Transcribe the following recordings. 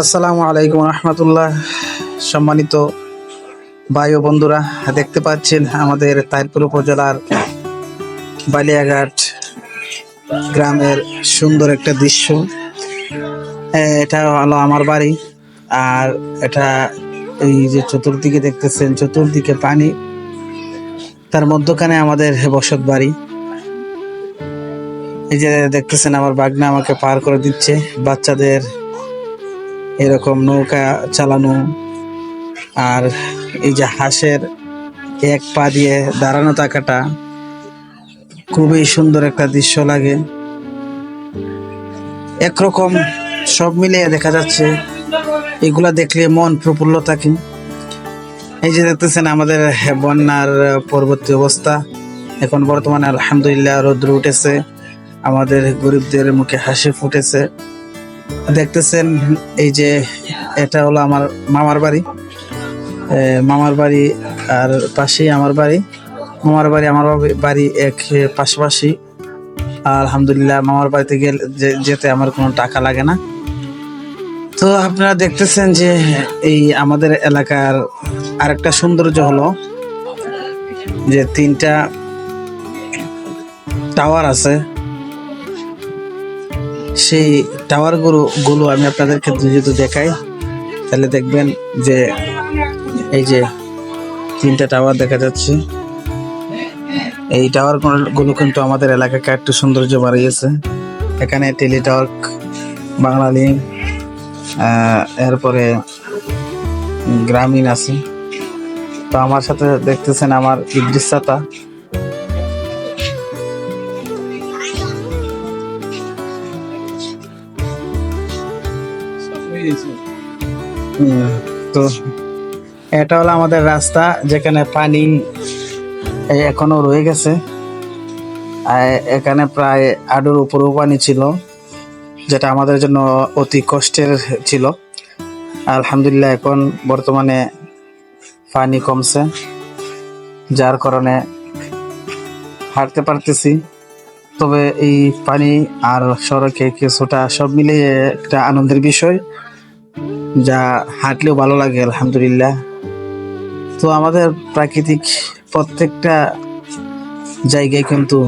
আসসালামু আলাইকুম রহমতুল্লাহ। সম্মানিত ভাই ও বন্ধুরা, দেখতে পাচ্ছেন আমাদের তাইরপুর উপজেলার বালিয়াঘাট গ্রামের সুন্দর একটা দৃশ্য। এটা হলো আমার বাড়ি, আর এটা এই যে চতুর্দিকে দেখতেছেন, চতুর্দিকে পানি, তার মধ্যখানে আমাদের বসত বাড়ি। এই যে দেখতেছেন, আমার বাগনা আমাকে পার করে দিচ্ছে, বাচ্চাদের এরকম নৌকা চালানো আর এই যে হাঁসের এক পা দিয়ে দাঁড়ানো থাকাটা খুবই সুন্দর একটা দৃশ্য লাগে। একরকম সব মিলিয়ে দেখা যাচ্ছে এগুলা দেখলে মন প্রফুল্ল থাকে। এই যে দেখতেছেন আমাদের বন্যার পরবর্তী অবস্থা। এখন বর্তমানে আলহামদুলিল্লাহ রৌদ্র উঠেছে। আমাদের গরিবদের মুখে হাসি ফুটেছে। দেখতেছেন এই যে এটা হলো আমার মামার বাড়ি। মামার বাড়ি আর পাশেই আমার বাড়ি। মামার বাড়ি আমার বাড়ি- এক পাশাপাশি। আলহামদুলিল্লাহ মামার বাড়িতে গেলে যেতে আমার কোনো টাকা লাগে না। তো আপনারা দেখতেছেন যে এই আমাদের এলাকার আরেকটা সৌন্দর্য হলো যে তিনটা টাওয়ার আছে। সেই টাওয়ারগুলো আমি আপনাদেরকে যদি দেখাই তাহলে দেখবেন যে এই যে তিনটা টাওয়ার দেখা যাচ্ছে। এই টাওয়ারগুলো কিন্তু আমাদের এলাকাকে একটু সৌন্দর্য বাড়িয়েছে। এখানে টেলিটক আহ, এরপরে গ্রামীণ আছে। তো আমার সাথে দেখতেছেন আমার ইদ্রিস তো এটা হলো আমাদের রাস্তা যেখানে পানি এখনও রয়ে গেছে। এখানে প্রায় আডুর উপরেও পানি ছিল, যেটা আমাদের জন্য অতি কষ্টের ছিল। আলহামদুলিল্লাহ এখন বর্তমানে পানি কমছে, যার কারণে হাঁটতে পারতেছি। তবে এই পানি আর সড়কে কিছুটা সব মিলিয়ে একটা আনন্দের বিষয়। যা হাঁটলেও ভালো লাগে, আলহামদুলিল্লাহ। তো আমাদের প্রাকৃতিক প্রত্যেকটা জায়গায় কিন্তু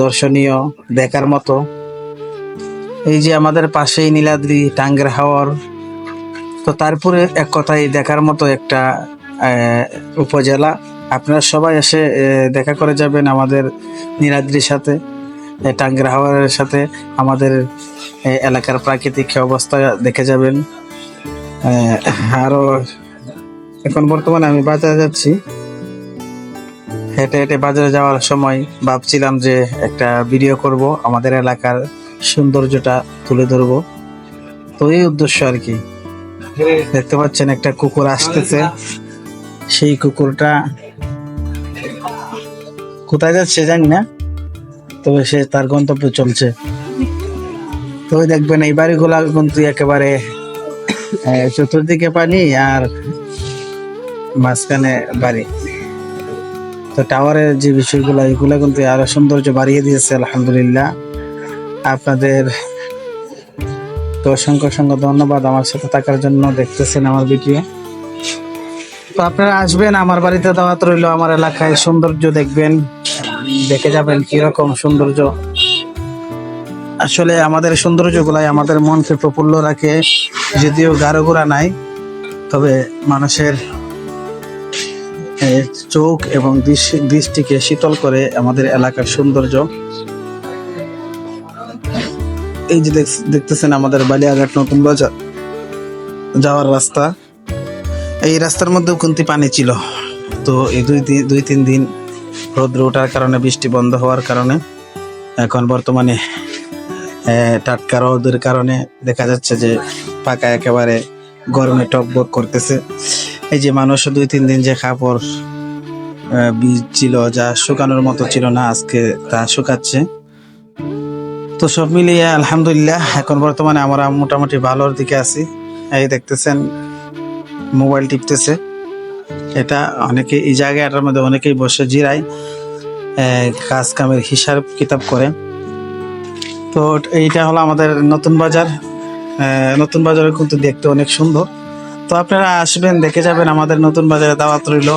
দর্শনীয়, দেখার মতো। এই যে আমাদের পাশেই নীলাদ্রি টাঙ্গের হাওর, তো তারপরে এক কথায় দেখার মতো একটা উপজেলা। আপনারা সবাই এসে দেখা করে যাবেন আমাদের নীলাদ্রির সাথে। টাঙ্গের হাওয়ারের সাথে আমাদের এলাকার প্রাকৃতিক অবস্থা দেখে যাবেন। আহ, আরও এখন বর্তমানে আমি বাজারে যাচ্ছি। হেঁটে হেঁটে বাজারে যাওয়ার সময় ভাবছিলাম যে একটা ভিডিও করব আমাদের এলাকার সৌন্দর্যটা তুলে ধরবো। তো এই উদ্দেশ্য আর কি। দেখতে পাচ্ছেন একটা কুকুর আসতেছে। সেই কুকুরটা কোথায় যাচ্ছে জানি না। তবে সে তার গন্তব্যে চলছে। তো ওই দেখবেন এই বাড়িগুলা কিন্তু একেবারে চতুর্দিকে পানি আর মাঝখানে বাড়ি। তো টাওয়ারের যে বিষয়গুলো, এগুলো কিন্তু আরও সৌন্দর্য বাড়িয়ে দিয়েছে, আলহামদুলিল্লাহ। আপনাদের তো অসংখ্য অসংখ্য ধন্যবাদ আমার সাথে থাকার জন্য দেখতেছেন আমার ভিডিও। তো আপনারা আসবেন, আমার বাড়িতে দাওয়াত রইল, আমার এলাকায় সৌন্দর্য দেখবেন। দেখে যাবেন কীরকম সৌন্দর্য। আসলে আমাদের সৌন্দর্যগুলাই আমাদের মনকে প্রফুল্ল রাখে, যদিও গাঢ় গোড়া নাই, তবে মানুষের চোখ এবং দৃষ্টি- দৃষ্টিকে শীতল করে আমাদের এলাকার সৌন্দর্য। এই যে দেখ- দেখতেছেন আমাদের বালিয়াঘাট নতুন বাজার, যাওয়ার রাস্তা। এই রাস্তার মধ্যেও কিন্তু পানি ছিল। তো এই দুই দুই, তিন দিন রোদ্র ওঠার কারণে, বৃষ্টি বন্ধ হওয়ার কারণে। এখন বর্তমানে টাটকা রোদের কারণে দেখা যাচ্ছে যে পাকা একেবারে গরমে টকবক করতেছে। এই যে মানুষ দুই, তিন দিন যে কাপড় বীজ ছিল, যা শুকানোর মতো ছিল না, আজকে তা শুকাচ্ছে। তো সব মিলিয়ে আলহামদুলিল্লাহ, এখন বর্তমানে আমরা মোটামুটি ভালোর দিকে আছি। এই দেখতেছেন, মোবাইল টিপতেছে। এটা অনেকে এই জায়গাটার মধ্যে অনেকেই বসে জিরায় কাজ কামের হিসাব কিতাব করে। তো এইটা হলো আমাদের নতুন বাজার। নতুন বাজারে কিন্তু দেখতে অনেক সুন্দর। তো আপনারা আসবেন, দেখে যাবেন আমাদের নতুন বাজারে দাওয়াত রইল।